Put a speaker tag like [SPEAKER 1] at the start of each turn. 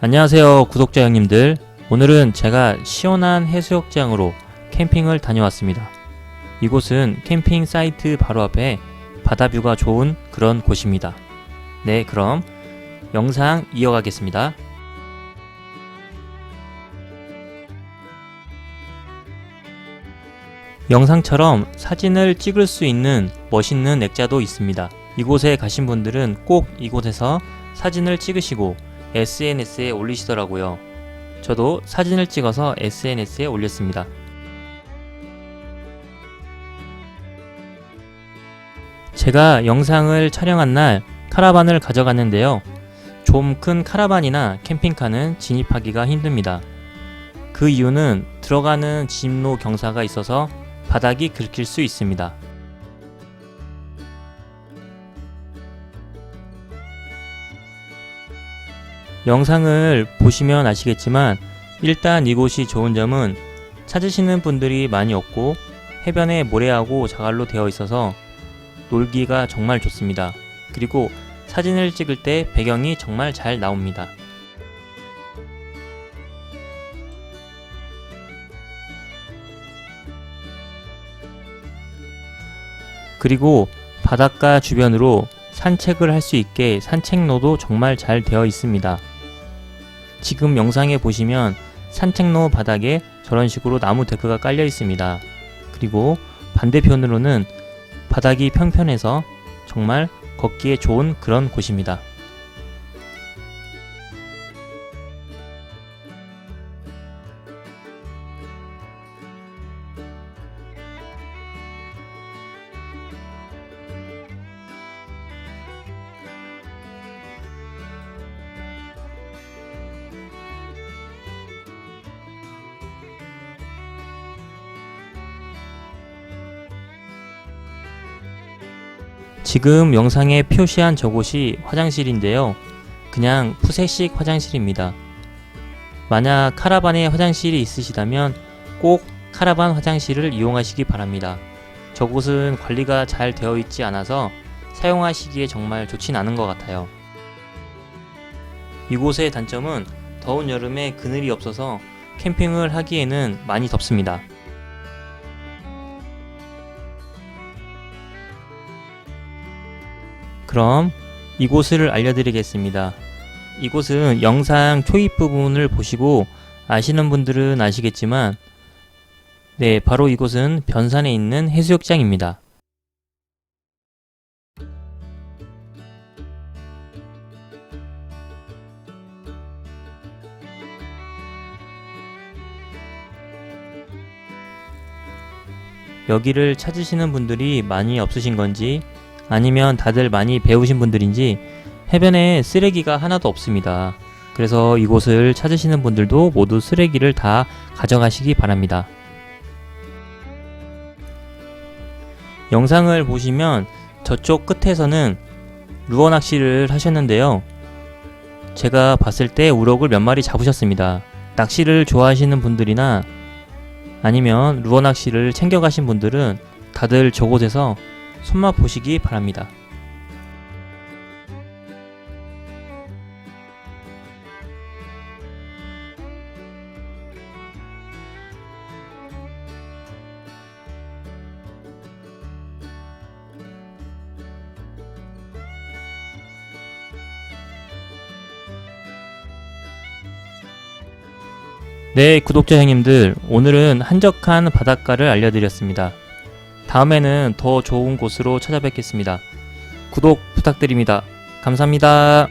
[SPEAKER 1] 안녕하세요 구독자 형님들. 오늘은 제가 시원한 해수욕장으로 캠핑을 다녀왔습니다. 이곳은 캠핑 사이트 바로 앞에 바다뷰가 좋은 그런 곳입니다. 네 그럼 영상 이어가겠습니다. 영상처럼 사진을 찍을 수 있는 멋있는 액자도 있습니다. 이곳에 가신 분들은 꼭 이곳에서 사진을 찍으시고 SNS에 올리시더라고요. 저도 사진을 찍어서 SNS에 올렸습니다. 제가 영상을 촬영한 날 카라반을 가져갔는데요. 좀 큰 카라반이나 캠핑카는 진입하기가 힘듭니다. 그 이유는 들어가는 진입로 경사가 있어서 바닥이 긁힐 수 있습니다. 영상을 보시면 아시겠지만 일단 이곳이 좋은 점은 찾으시는 분들이 많이 없고 해변에 모래하고 자갈로 되어 있어서 놀기가 정말 좋습니다. 그리고 사진을 찍을 때 배경이 정말 잘 나옵니다. 그리고 바닷가 주변으로 산책을 할 수 있게 산책로도 정말 잘 되어 있습니다. 지금 영상에 보시면 산책로 바닥에 저런 식으로 나무 데크가 깔려 있습니다. 그리고 반대편으로는 바닥이 평평해서 정말 걷기에 좋은 그런 곳입니다. 지금 영상에 표시한 저곳이 화장실인데요. 그냥 푸세식 화장실입니다. 만약 카라반에 화장실이 있으시다면 꼭 카라반 화장실을 이용하시기 바랍니다. 저곳은 관리가 잘 되어 있지 않아서 사용하시기에 정말 좋진 않은 것 같아요. 이곳의 단점은 더운 여름에 그늘이 없어서 캠핑을 하기에는 많이 덥습니다. 그럼 이곳을 알려드리겠습니다. 이곳은 영상 초입 부분을 보시고 아시는 분들은 아시겠지만 네, 바로 이곳은 변산에 있는 해수욕장입니다. 여기를 찾으시는 분들이 많이 없으신 건지 아니면 다들 많이 배우신 분들인지 해변에 쓰레기가 하나도 없습니다. 그래서 이곳을 찾으시는 분들도 모두 쓰레기를 다 가져가시기 바랍니다. 영상을 보시면 저쪽 끝에서는 루어 낚시를 하셨는데요. 제가 봤을 때 우럭을 몇 마리 잡으셨습니다. 낚시를 좋아하시는 분들이나 아니면 루어 낚시를 챙겨가신 분들은 다들 저곳에서 손맛 보시기 바랍니다. 네, 구독자 형님들, 오늘은 한적한 바닷가를 알려드렸습니다. 다음에는 더 좋은 곳으로 찾아뵙겠습니다. 구독 부탁드립니다. 감사합니다.